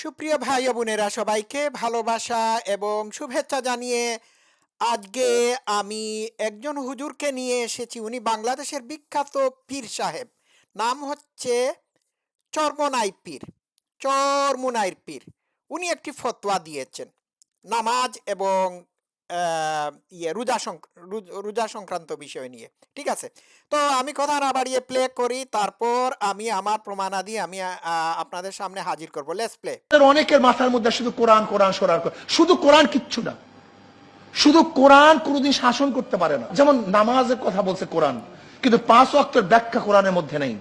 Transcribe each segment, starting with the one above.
সুপ্রিয় ভাই বোনেরা, সবাইকে ভালোবাসা এবং শুভেচ্ছা জানিয়ে আজকে আমি একজন হুজুরকে নিয়ে এসেছি। উনি বাংলাদেশের বিখ্যাত পীর সাহেব। নাম হচ্ছে চর্মনাই পীর চরমুনাইর পীর। উনি একটি ফতোয়া দিয়েছেন। নামাজ এবং ইয়ে রোজা রোজা সংক্রান্ত বিষয় নিয়ে, ঠিক আছে? তো আমি কথা না বাড়িয়ে প্লে করি, তারপর আমি আমার প্রমাণাদি আমি আপনাদের সামনে হাজির করব। লেস প্লে অনেকের মাথার মধ্যে শুধু কোরআন কোরআন সরার শুধু কোরআন কিচ্ছু না। শুধু কোরআন কোনোদিন শাসন করতে পারে না। যেমন নামাজের কথা বলছে কোরআন, কিন্তু পাঁচ অক্টের ব্যাখ্যা কোরআনের মধ্যে নেই।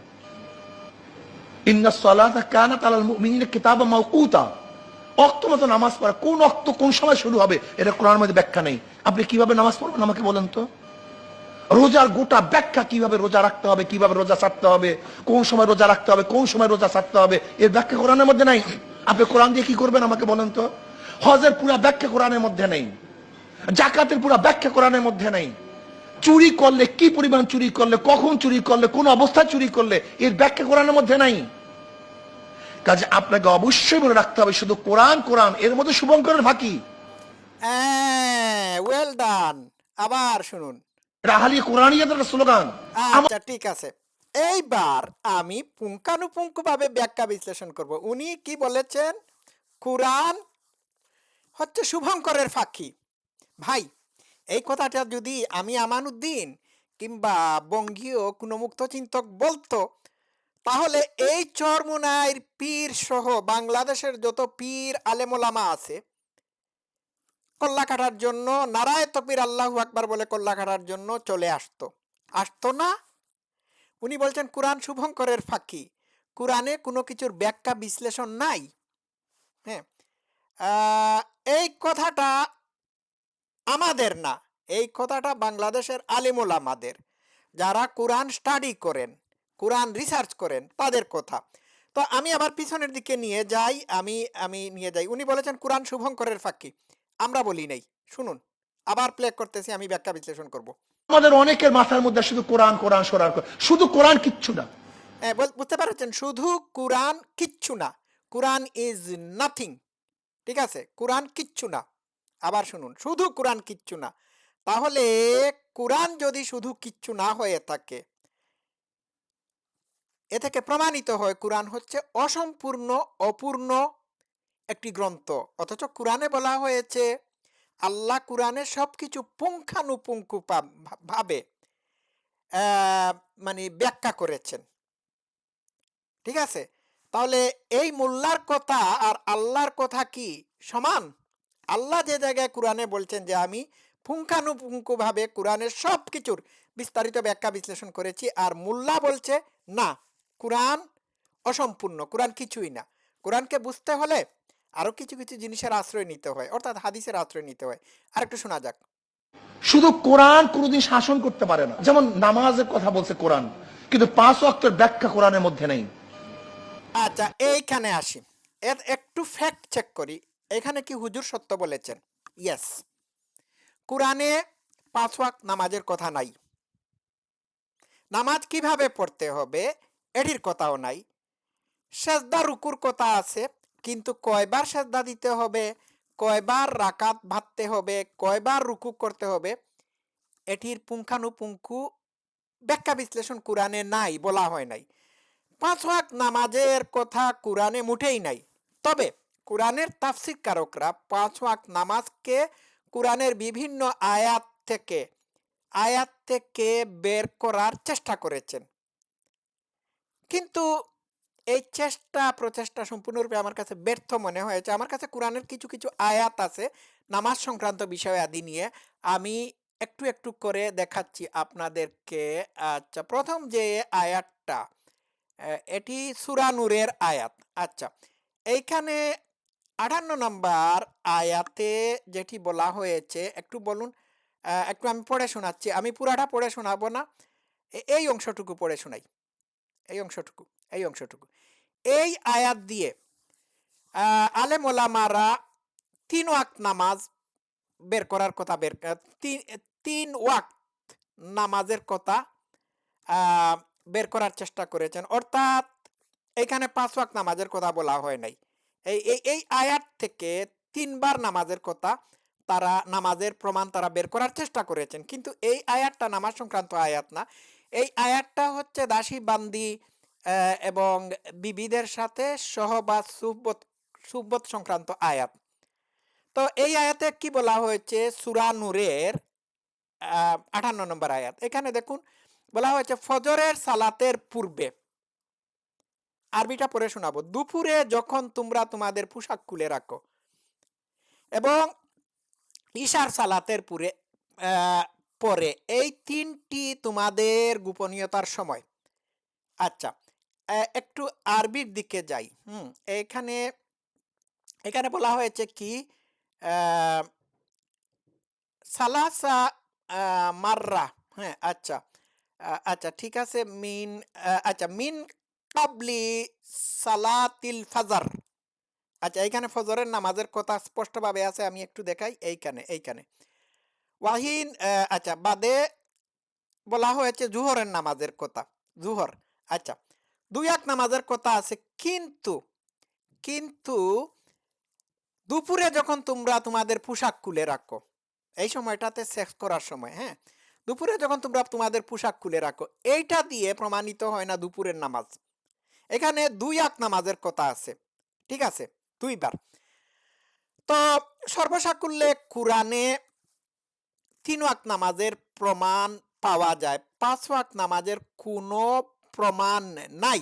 ইন্না সালাতা কানাত আলাল মুমিনিনা মাওকুতা অক্ত মতো নামাজ পড়া, কোন অক্ত কোন সময় শুরু হবে, এটা কোরআনের মধ্যে ব্যাখ্যা নেই। আপনি কীভাবে নামাজ পড়বেন আমাকে বলেন তো? রোজার গোটা ব্যাখ্যা কীভাবে রোজা রাখতে হবে, কীভাবে রোজা ছাড়তে হবে, কোন সময় রোজা রাখতে হবে, কোন সময় রোজা ছাড়তে হবে, এর ব্যাখ্যা কোরআনের মধ্যে নাই। আপনি কোরআন দিয়ে কি করবেন আমাকে বলেন তো? হজের পুরা ব্যাখ্যা কোরআনের মধ্যে নেই। জাকাতের পুরা ব্যাখ্যা কোরআনের মধ্যে নেই। চুরি করলে, কি পরিমাণ চুরি করলে, কখন চুরি করলে, কোন অবস্থায় চুরি করলে, এর ব্যাখ্যা কোরআনের মধ্যে নাই। কাজে আপনাকে অবশ্যই মনে রাখতে হবে শুধু কোরআন কোরআন এর মধ্যে শুভঙ্করের ফাঁকি। ওয়েল ডান আবার শুনুন। রাহালি কোরআনিয়াদের স্লোগান। আচ্ছা ঠিক আছে। এইবার আমি পুঙ্খানুপুঙ্খভাবে ব্যাখ্যা বিশ্লেষণ করব। উনি কি বলেছেন? কোরআন হচ্ছে শুভঙ্করের ফাঁকি। ভাই এই কথাটা যদি আমি আমানুদ্দিন কিংবা বঙ্গীয় কোনো মুক্ত চিন্তক বলতো তাহলে এই চরমুনাইর পীর সহ বাংলাদেশের যত পীর আলেমোলামা আছে কল্লা কাটার জন্য, নারায় তপির আল্লাহু আকবার বলে কল্লা কাটার জন্য চলে আসতো। আসতো না? উনি বলছেন, কোরআন শুভঙ্করের ফাঁকি। কোরআনে কোনো কিছুর ব্যাখ্যা, বিশ্লেষণ নাই। হ্যাঁ। এই কথাটা আমাদের না। এই কথাটা বাংলাদেশের আলিমুল আমাদের যারা কোরআন স্টাডি করেন। কোরআন রিসার্চ করেন তাদের কথা। তো আমি আবার পিছনের দিকে নিয়ে যাই আমি আমি নিয়ে যাই। উনি বলেছেন কোরআন শুভঙ্করের ফাঁকি। আমরা বলি নাই। শুনুন আবার প্লে করতেছি আমি ব্যাখ্যা বিশ্লেষণ করব। আমাদের অনেকের মাথার মধ্যে শুধু কোরআন কোরআন সরার শুধু কোরআন কিচ্ছু না। হ্যাঁ, বুঝতে পারছেন? শুধু কোরআন কিচ্ছু না। কোরআন ইজ নাথিং ঠিক আছে? কোরআন কিচ্ছু না। আবার শুনুন শুধু কোরআন কিচ্ছু না। তাহলে কোরআন যদি শুধু কিচ্ছু না হয়ে থাকে এ থেকে প্রমাণিত হয় কোরআন হচ্ছে অসম্পূর্ণ, অপূর্ণ একটি গ্রন্থ। অথচ কোরআনে বলা হয়েছে, আল্লাহ কোরআনে সবকিছু পুঙ্খানুপুঙ্খু পা- ভাবে মানে ব্যাখ্যা করেছেন। ঠিক আছে? তাহলে এই মোল্লার কথা আর আল্লাহর কথা কি সমান? আল্লাহ যে জায়গায় কোরআনে বলছেন যে, আমি পুঙ্খানুপুঙ্খভাবে কোরআনের সব কিছুর বিস্তারিত ব্যাখ্যা বিশ্লেষণ করেছি, আর মোল্লা বলছে, না। কোরআন অসম্পূর্ণ কোরআন কিছুই না। কোরআনকে বুঝতে হলে আরও কিছু কিছু জিনিসের আশ্রয় নিতে হয় অর্থাৎ হাদিসের আশ্রয় নিতে হয়। আর একটু শোনা যাক। শুধু কোরআন কোনোদিন শাসন করতে পারে না। যেমন নামাজের কথা বলছে কোরআন কিন্তু পাঁচ অক্টের ব্যাখ্যা কোরআনের মধ্যে নেই। আচ্ছা এইখানে আসি। এর একটু ফ্যাক্ট চেক করি। এখানে কি হুজুর সত্য বলেছেন? ইয়েস কোরআনে পাঁচ ওয়াক্ত নামাজের কথা নাই। নামাজ কীভাবে পড়তে হবে? এটির কথাও নাই। সেজদা রুকুর কথা আছে, কিন্তু কয়বার সেজদা দিতে হবে, কয়বার রাকাত ভাবতে হবে, কয়বার রুকু করতে হবে, এটির পুঙ্খানুপুঙ্খু ব্যাখ্যা বিশ্লেষণ কোরআনে নাই বলা হয় নাই। পাঁচ ওয়াক্ত নামাজের কথা কোরআনে মুঠেই নাই। তবে কোরআনের তাফসির কারকরা পাঁচ ওয়াক্ত নামাজকে কোরআনের বিভিন্ন আয়াত থেকে আয়াত থেকে বের করার চেষ্টা করেছেন। কিন্তু এই চেষ্টা, প্রচেষ্টা সম্পূর্ণরূপে আমার কাছে ব্যর্থ মনে হয়েছে। আমার কাছে কোরআনের কিছু কিছু আয়াত আছে, নামাজ সংক্রান্ত বিষয় আদি নিয়ে। আমি একটু একটু করে দেখাচ্ছি আপনাদেরকে। আচ্ছা প্রথম যে আয়াতটা এটি সুরানুরের আয়াত। আচ্ছা এইখানে আটান্ন নম্বর আয়াতে যেটি বলা হয়েছে, একটু বলুন একটু আমি পড়ে শোনাচ্ছি। আমি পুরাটা পড়ে শোনাবো না এই অংশটুকু পড়ে শোনাই। এই অংশটুকু এই অংশটুকু। এই আয়াত দিয়ে আহ, আলেম ওলামারা তিন ওয়াক্ত নামাজ বের করার কথা বের তিন ওয়াক্ত নামাজের কথা বের করার চেষ্টা করেছেন। অর্থাৎ এখানে পাঁচ ওয়াক্ত নামাজের কথা বলা হয় নাই। এই এই আয়াত থেকে তিনবার নামাজের কথা তারা নামাজের প্রমাণ তারা বের করার চেষ্টা করেছেন। কিন্তু এই আয়াতটা নামাজ সংক্রান্ত আয়াত না। এই আয়াতটা হচ্ছে দাসী বান্দি এবং বিবিদের সাথে সহবাস, সুব্বত সুব্বত সংক্রান্ত আয়াত। তো এই আয়াতে কি বলা হয়েছে? সুরা নূরের আটান্ন নম্বর আয়াত। এখানে দেখুন, বলা হয়েছে, ফজরের সালাতের পূর্বে। আরবিটা পড়ে শোনাবো। দুপুরে যখন তোমরা তোমাদের পোশাক খুলে রাখো। এবং ঈশার সালাতের পুরে পরে এই তিনটি তোমাদের গোপনীয়তার সময়। আচ্ছা একটু আরবির দিকে যাই, হুম, এখানে এখানে বলা হয়েছে কি সালাসা মাররা হ্যাঁ আচ্ছা আচ্ছা ঠিক আছে, মিন আচ্ছা মিন কাবলি সালাতিল ফাজার। আচ্ছা এইখানে ফজরের নামাজের কথা স্পষ্টভাবে আছে, আমি একটু দেখাই, এইখানে এইখানে। ওয়াহিন আচ্ছা বাদে বলা হয়েছে জুহরের নামাজের কথা, জুহর আচ্ছা দুই এক নামাজের কথা আছে, কিন্তু কিন্তু দুপুরে যখন তোমরা তোমাদের পোশাক খুলে রাখো, এই সময়টাতে সেক্স করার সময় হ্যাঁ দুপুরে যখন তোমরা তোমাদের পোশাক খুলে রাখো, এইটা দিয়ে প্রমাণিত হয় না দুপুরের নামাজ। এখানে দুই এক নামাজের কথা আছে, ঠিক আছে, দুইবার। তো সর্বসাকুল্যে কোরআনে তিন ওয়াক নামাজের প্রমাণ পাওয়া যায়। পাঁচ ওয়াক নামাজের কোনো প্রমাণ নাই।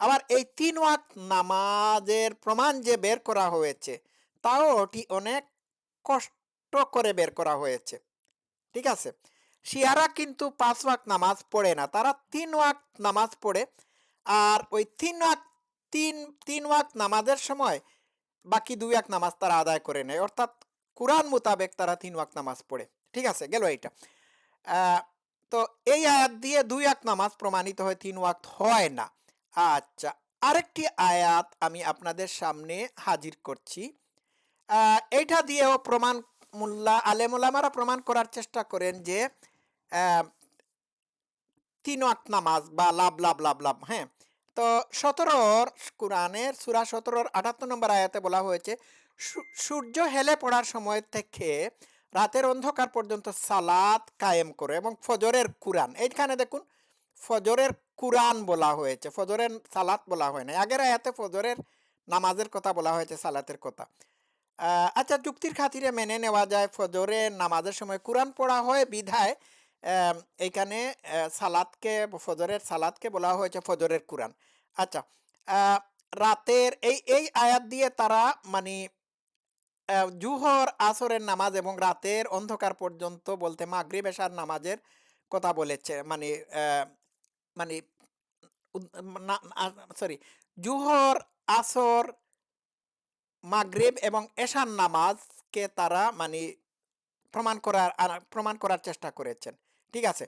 আবার এই তিন ওয়াক নামাজের প্রমাণ যে বের করা হয়েছে, তাও ওটি অনেক কষ্ট করে বের করা হয়েছে। ঠিক আছে? শিয়ারা কিন্তু পাঁচ ওয়াক নামাজ পড়ে না। তারা তিন ওয়াক নামাজ পড়ে। আর ওই তিন ওয়াক তিন তিন ওয়াক নামাজের সময় বাকি দুই এক নামাজ তারা আদায় করে নেয়। অর্থাৎ কোরআন মোতাবেক তারা তিন ওয়াক নামাজ পড়ে। ঠিক আছে, গেল এইটা। তো এই আয়াত দিয়ে দুই এক নামাজ প্রমাণিত হয় তিন ওয়াক্ত হয় না। আচ্ছা আরেকটি আয়াত আমি আপনাদের সামনে হাজির করছি। এইটা দিয়েও প্রমাণ মোল্লা আলেমুলামারা প্রমাণ করার চেষ্টা করেন যে তিন ওয়াক্ত নামাজ বা লাভ লাভ লাভ লাভ হ্যাঁ। তো সতেরোর কোরআনের সুরা সতেরোর আটাত্তর নম্বর আয়াতে বলা হয়েছে সূর্য হেলে পড়ার সময় থেকে রাতের অন্ধকার পর্যন্ত সালাত কায়েম করে এবং ফজরের কুরআন। এইখানে দেখুন, ফজরের কুরআন বলা হয়েছে, ফজরের সালাত বলা হয় না আগের আয়াতে ফজরের নামাজের কথা বলা হয়েছে, সালাতের কথা। আচ্ছা যুক্তির খাতিরে মেনে নেওয়া যায় ফজরের নামাজের সময় কুরআন পড়া হয় বিধায় এইখানে সালাদকে ফজরের সালাদকে বলা হয়েছে ফজরের কুরআন। আচ্ছা রাতের এই এই আয়াত দিয়ে তারা মানে জুহর, আসরের নামাজ এবং রাতের অন্ধকার পর্যন্ত বলতে মাগরিব, এশার নামাজের কথা বলেছে। মানে মানে সরি জুহর, আসর, মাগরিব এবং এশার নামাজকে তারা মানে প্রমাণ করার প্রমাণ করার চেষ্টা করেছেন। ঠিক আছে?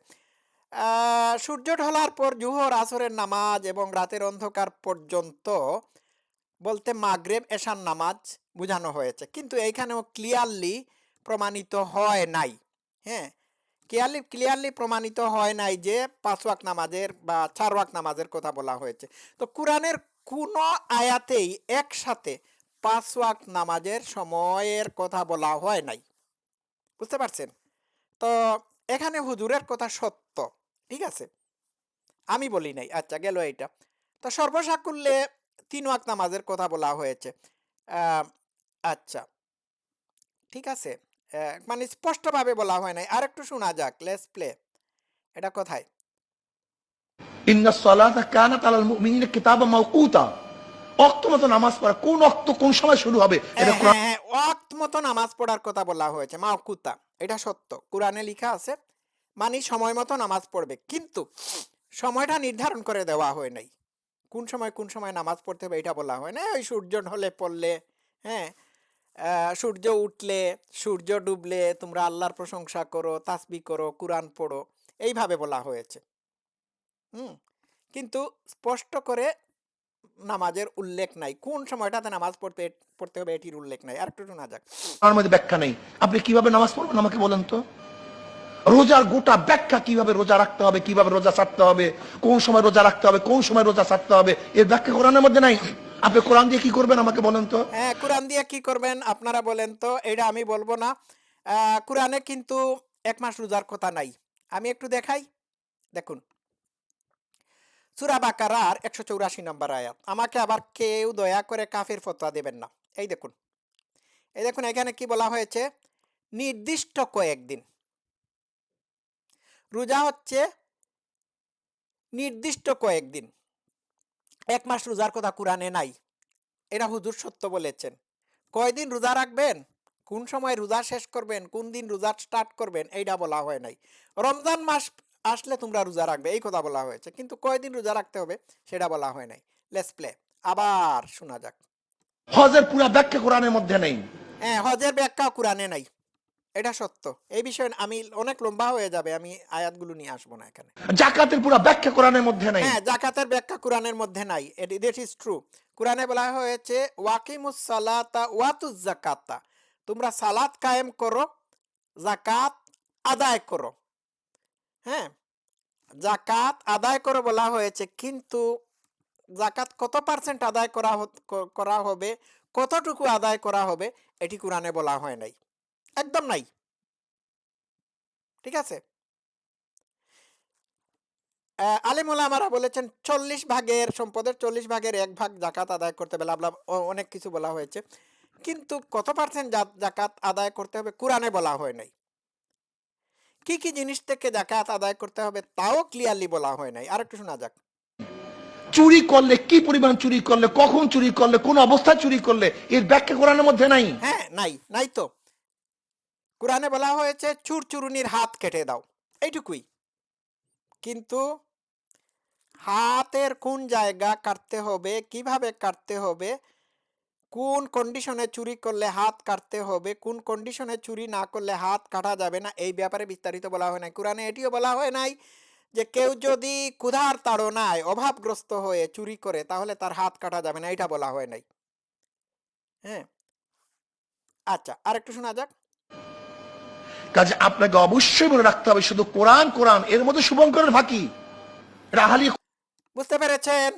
সূর্য ঢলার পর জুহর, আসরের নামাজ এবং রাতের অন্ধকার পর্যন্ত বলতে মাগরেব এশান নামাজ বোঝানো হয়েছে। কিন্তু এইখানেও ক্লিয়ারলি প্রমাণিত হয় নাই। হ্যাঁ? ক্লিয়ারলি ক্লিয়ারলি প্রমাণিত হয় নাই যে পাঁচ ওয়াক নামাজের বা চার ওয়াক নামাজের কথা বলা হয়েছে। তো কোরআনের কোনো আয়াতেই একসাথে পাঁচ ওয়াক নামাজের সময়ের কথা বলা হয় নাই। বুঝতে পারছেন? তো এখানে হুজুরের কথা সত্য, ঠিক আছে? আমি বলি নাই আচ্ছা গেল এইটা। তো সর্বসাকুল্যে তিন ওয়াক নামাজের কথা বলা হয়েছে। আচ্ছা। ঠিক আছে। মানে স্পষ্টভাবে বলা হয় নাই। আর একটু শোনা যাক। লেস প্লে এটা কোথায়? ইন্না সালাতা কানাত আলাল মুমিনিনা কিতাবাম মাওকুতা। অক্ত মতো নামাজ পড়া কোন অক্ত কোন সময় শুরু হবে? এটা হ্যাঁ কোরআন হ্যাঁ হ্যাঁ, ওয়াক্ত মতো নামাজ পড়ার কথা বলা হয়েছে। মাওকুতা। এটা সত্য। কোরআনে লেখা আছে মানে সময় মতো নামাজ পড়বে। কিন্তু সময়টা নির্ধারণ করে দেওয়া হয় নাই। কোন সময় কোন সময় নামাজ পড়তে হবে এটা বলা হয় না? ওই সূর্য ঢলে পড়লে হ্যাঁ? সূর্য উঠলে, সূর্য ডুবলে তোমরা আল্লাহর প্রশংসা করো তাসবি করো, কোরআন পড়ো, এইভাবে বলা হয়েছে। হুম? কিন্তু স্পষ্ট করে নামাজের উল্লেখ নাই। কোন সময়টাতে নামাজ পড়তে পড়তে হবে এটির উল্লেখ নাই। আর একটু শোনা যাক। আমার মধ্যে ব্যাখ্যা নেই। আপনি কীভাবে নামাজ পড়বেন আমাকে বলেন তো? রোজার গোটা ব্যাখ্যা কীভাবে রোজা রাখতে হবে, কীভাবে রোজা ছাড়তে হবে, কোন সময় রোজা রাখতে হবে, কোন সময় রোজা ছাড়তে হবে, এর ব্যাখ্যা কোরআনের মধ্যে নাই। আপনি কোরআন দিয়ে কি করবেন আমাকে বলেন তো? হ্যাঁ কোরআন দিয়ে কি করবেন আপনারা বলেন তো, এটা আমি বলব না। কোরআনে কিন্তু এক মাস রোজার কথা নাই। আমি একটু দেখাই। দেখুন। সুরা বাকারার একশো চৌরাশি নম্বর আয়াত। আমাকে আবার কেউ দয়া করে কাফের ফতোয়া দেবেন না। এই দেখুন। এই দেখুন, এখানে কি বলা হয়েছে? নির্দিষ্ট কয়েকদিন। রোজা হচ্ছে নির্দিষ্ট কয়েকদিন। এক মাস রোজার কথা কোরআনে নাই। এটা হুজুর সত্য বলেছেন। কয়দিন রোজা রাখবেন? কোন সময় রোজা শেষ করবেন? কোন দিন রোজা স্টার্ট করবেন? এইটা বলা হয় নাই। রমজান মাস আসলে তোমরা রোজা রাখবে এই কথা বলা হয়েছে। কিন্তু কয়দিন রোজা রাখতে হবে? সেটা বলা হয় নাই। লেটস প্লে আবার শোনা যাক। হজের পুরা ব্যাখ্যা কোরআনের মধ্যে নেই। হ্যাঁ হজের ব্যাখ্যা কোরআনে নাই। এটা সত্য। এই বিষয়ে আমি অনেক লম্বা হয়ে যাবে আমি আয়াতগুলো নিয়ে আসব না এখানে। জাকাতের পুরো ব্যাখ্যা কোরআনের মধ্যে নাই। হ্যাঁ জাকাতের ব্যাখ্যা কোরআনের মধ্যে নাই। দ্যাট ইজ ট্রু কোরআনে বলা হয়েছে ওয়াকিমুস সালাতা ওয়াতুজ জাকাতা তোমরা সালাত কায়েম করো জাকাত আদায় করো। হ্যাঁ জাকাত আদায় করো বলা হয়েছে কিন্তু জাকাত কত পার্সেন্ট আদায় করা করা হবে কতটুকু আদায় করা হবে এটি কোরআনে বলা হয় নাই। একদম নাই। ঠিক আছে? আলিমুল আমারা বলেছেন চল্লিশ ভাগের সম্পদের চল্লিশ ভাগের এক ভাগ জাকাত আদায় করতে হবে লাভ লাভ অনেক কিছু বলা হয়েছে। কিন্তু কত পার্সেন্ট জাকাত আদায় করতে হবে কোরআনে বলা হয় নাই। কি কি জিনিস থেকে জাকাত আদায় করতে হবে তাও ক্লিয়ারলি বলা হয় নাই। আর একটু শোনা যাক। চুরি করলে কি পরিমাণ চুরি করলে কখন চুরি করলে কোন অবস্থায় চুরি করলে এর ব্যাখ্যা কোরআনের মধ্যে নাই? হ্যাঁ নাই নাই তো। কোরআনে বলা হয়েছে, চুরচুরুনির হাত কেটে দাও। এইটুকুই। কিন্তু হাতের কোন জায়গা কাটতে হবে, কীভাবে কাটতে হবে, কোন কন্ডিশনে চুরি করলে হাত কাটতে হবে, কোন কন্ডিশনে চুরি না করলে হাত কাটা যাবে না, এই ব্যাপারে বিস্তারিত বলা হয় নাই। কোরআনে এটিও বলা হয় নাই যে কেউ যদি ক্ষুধার তাড়নায় অভাবগ্রস্ত হয়ে চুরি করে, তাহলে তার হাত কাটা যাবে না, এটা বলা হয় নাই। হ্যাঁ? আচ্ছা আর একটু শোনা যাক। কাজে আপনাকে অবশ্যই মনে রাখতে হবে, শুধু কোরআন কোরআন, এর মধ্যে শুভঙ্করের ফাঁকি। রাহালি বুঝতে পেরেছেন?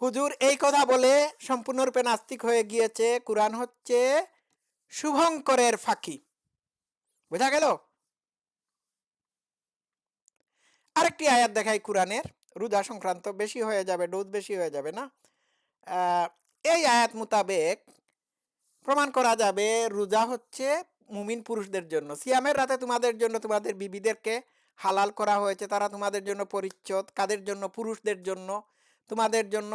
হুজুর এই কথা বলে সম্পূর্ণরূপে নাস্তিক হয়ে গিয়েছে। কোরআন হচ্ছে শুভঙ্করের ফাঁকি। বোঝা গেল? আরেকটি আয়াত দেখাই কোরআনের। রোজা সংক্রান্ত বেশি হয়ে যাবে ডোজ বেশি হয়ে যাবে না? এই আয়াত মোতাবেক প্রমাণ করা যাবে, রোজা হচ্ছে মুমিন পুরুষদের জন্য। সিয়ামের রাতে তোমাদের জন্য তোমাদের বিবিদেরকে হালাল করা হয়েছে। তারা তোমাদের জন্য পরিচ্ছদ। কাদের জন্য? পুরুষদের জন্য। তোমাদের জন্য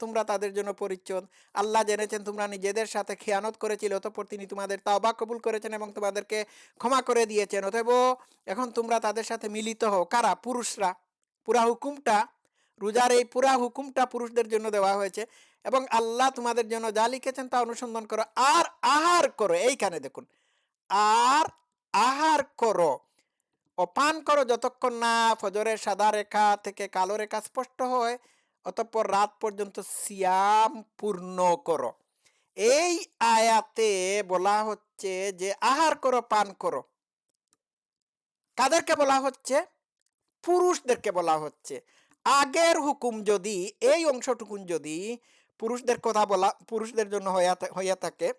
তোমরা তাদের জন্য পরিচ্ছদ। আল্লাহ জেনেছেন তোমরা নিজেদের সাথে খেয়ানত করেছিল, অতঃপর তিনি তোমাদের তাওবা কবুল করেছেন এবং তোমাদেরকে ক্ষমা করে দিয়েছেন। অতএব এখন তোমরা তাদের সাথে মিলিত হও। কারা? পুরুষরা। পুরা হুকুমটা, রোজার এই পুরা হুকুমটা পুরুষদের জন্য দেওয়া হয়েছে এবং আল্লাহ তোমাদের জন্য যা লিখেছেন তা অনুসন্ধান করো। আর আহার করো। এইখানে দেখুন। আর আহার করো। ও পান করো যতক্ষণ না ফজরের সাদা রেখা থেকে কালো রেখা স্পষ্ট হয়, অতঃপর রাত পর্যন্ত সিয়াম পূর্ণ করো। এই আয়াতে বলা হচ্ছে যে আহার করো, পান করো। কাদেরকে বলা হচ্ছে? পুরুষদেরকে বলা হচ্ছে। আগের হুকুম যদি, এই অংশটুকুন যদি পুরুষদের কথা বলা, পুরুষদের জন্য হইয়া হইয়া থাকে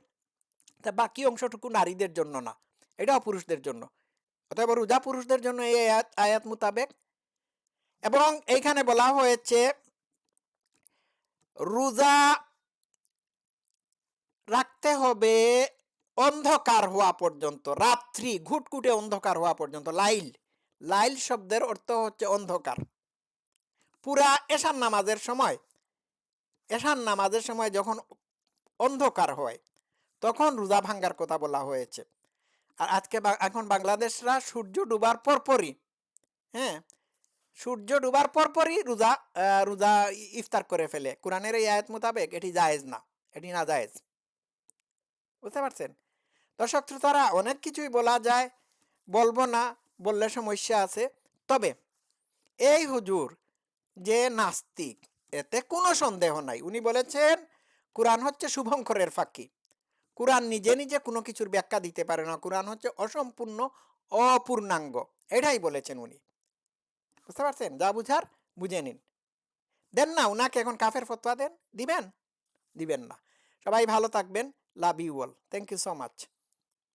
তা বাকি অংশটুকু নারীদের জন্য না, এটাও পুরুষদের জন্য। অতএব রোজা পুরুষদের জন্য এই আয়াত আয়াত মোতাবেক। এবং এইখানে বলা হয়েছে, রোজা রাখতে হবে অন্ধকার হওয়া পর্যন্ত, রাত্রি, ঘুটঘুটে অন্ধকার হওয়া পর্যন্ত, লাইল। লাইল শব্দের অর্থ হচ্ছে অন্ধকার। পুরা এশান নামাজের সময় এশান নামাজের সময় যখন অন্ধকার হয় তখন রোজা ভাঙ্গার কথা বলা হয়েছে। আর আজকে এখন বাংলাদেশরা সূর্য ডুবার পরপরই হ্যাঁ? সূর্য ডুবার পরপরই রোজা রোজা ইফতার করে ফেলে। কোরআনের এই আয়াত মোতাবেক এটি জায়েজ না, এটি না জায়েজ। বুঝতে পারছেন? দর্শক শ্রোতারা, অনেক কিছুই বলা যায়, বলব না, বললে সমস্যা আছে। তবে এই হুজুর যে নাস্তিক, এতে কোনো সন্দেহ নাই। উনি বলেছেন, কোরআন হচ্ছে শুভঙ্করের ফাঁকি। কোরআন নিজে নিজে কোনো কিছুর ব্যাখ্যা দিতে পারে না। কোরআন হচ্ছে অসম্পূর্ণ, অপূর্ণাঙ্গ। এটাই বলেছেন উনি। বুঝতে পারছেন? যা বুঝার বুঝে নিন। দেন না, উনাকে এখন কাফের ফতোয়া দেন? দিবেন? দিবেন না। সবাই ভালো থাকবেন। Love you all. Thank you so much.